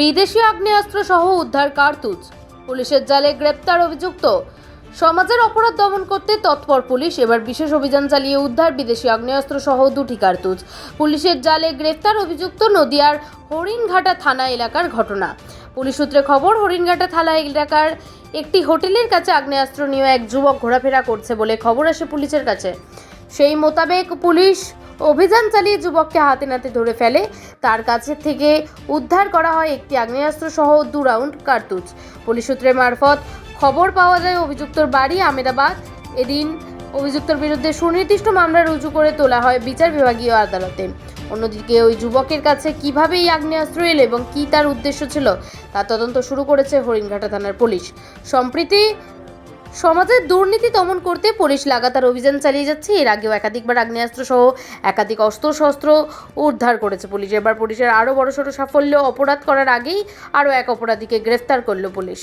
বিদেশি আগ্নেয়াস্ত্র সহ উদ্ধার কার্তুজ। পুলিশের জালে গ্রেপ্তার অভিযুক্ত। সমাজের অপরাধ দমন করতে তৎপর পুলিশ। এবার বিশেষ অভিযান চালিয়ে উদ্ধার বিদেশি আগ্নেয়াস্ত্র সহ দুটি কার্তুজ। পুলিশের জালে গ্রেপ্তার অভিযুক্ত নদিয়ার হরিণঘাটা থানা এলাকার ঘটনা। পুলিশ সূত্রে খবর, হরিণঘাটা থানা এলাকার একটি হোটেলের কাছে আগ্নেয়াস্ত্র নিয়ে এক যুবক ঘোরাফেরা করছে বলে খবর আসে পুলিশের কাছে। সেই মোতাবেক পুলিশ অভিযান চালিয়ে যুবককে হাতে নাতে ধরে ফেলে। তার কাছে থেকে উদ্ধার করা হয় একটি আগ্নেয়াস্ত্র সহ দু রাউন্ড কার্তুজ। পুলিশ সূত্রের মারফত খবর পাওয়া যায়, অভিযুক্তর বাড়ি আমেদাবাদ এদিন অভিযুক্তর বিরুদ্ধে সুনির্দিষ্ট মামলা রুজু করে তোলা হয় বিচার বিভাগীয় আদালতে। অন্যদিকে ওই যুবকের কাছে কীভাবে এই আগ্নেয়াস্ত্র এলো এবং কী তার উদ্দেশ্য ছিল, তা তদন্ত শুরু করেছে হরিণঘাটা থানার পুলিশ। সম্প্রতি সমাজের দুর্নীতি দমন করতে পুলিশ লাগাতার অভিযান চালিয়ে যাচ্ছে। এর আগেও একাধিকবার আগ্নেয়াস্ত্র সহ একাধিক অস্ত্র শস্ত্র উদ্ধার করেছে পুলিশ। এবার পুলিশের আরও বড়সড় সাফল্য অপরাধ করার আগেই আরও এক অপরাধীকে গ্রেফতার করল পুলিশ।